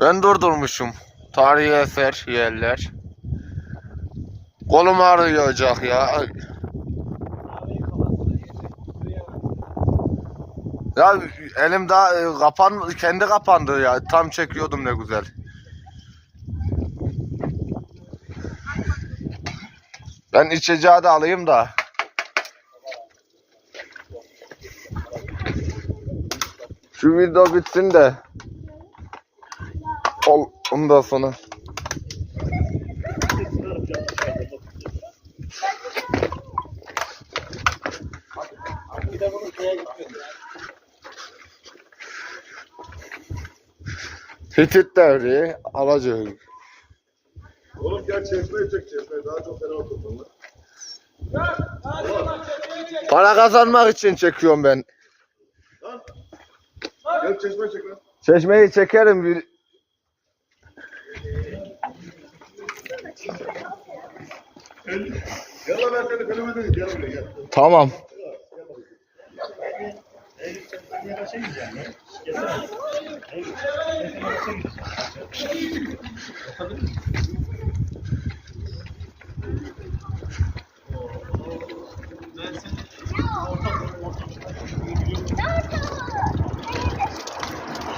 Ben durdurmuşum. Tarihi eser yerler. Kolum ağrıyacak ya. Ya elim daha e, kapan kendi kapandı ya. Tam çekiyordum ne güzel. Ben içeceği de alayım da. Şu video bitsin de. Ol, ondan sonra. Hitit devri alacağım. Oğlum gel çeşmeyi çek çeşmeyi. Daha çok fena oturtun lan. Para kazanmak için çekiyorum ben. Gel çeşmeyi çek lan. Çeşmeyi çekerim bir. Gel lan ben seni kaleme de gel buraya gel. Tamam.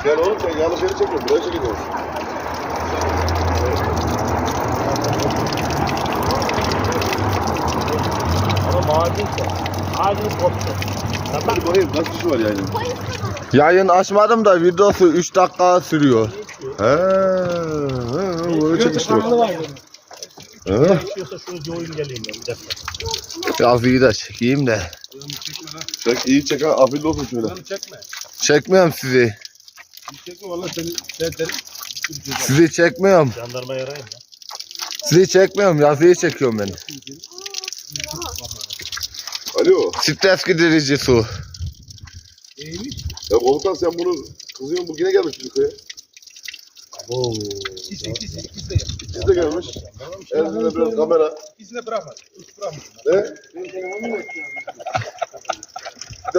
Gel oğlum sen yanlış yeri çekiyorsun. Buraya çekiyorsun. Ama macunsa. Ağacını koptu. Hadi bakayım kaç kişi var yani? Yayın açmadım da videosu 3 dakika sürüyor. He, he, böyle. Kanalı var bunun. He. Düşüyorsa şunu bir oyun geleyim ben bir dakika. Biraz iyi de çekeyim de. Çek iyi çek ha. Afiyet olsun şöyle. Çekmiyorum sizi. Çekme valla seni. Sen seni. Sizi çekmiyorum. Jandarmayı arayayım ya. Sizi çekmiyorum. Yazıyı çekiyorum ben. Alo. Stres giderici su. Ya komutan sen bunu kızıyorsun bu yine gelmiş bizim köye. Oo. İkisi, ikisi, ikisi de. İkisi de gelmiş. Elinde biraz kamera. İkisini de bırakma. Üç bırakma. Ne? Bir de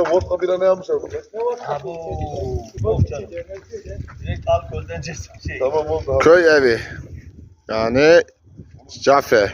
vodka bir ne yapmışlar burada. Abo. Yok canım. Direkt alkolden cesim şey. Tamam oldu abi. Köy evi. Yani cafe.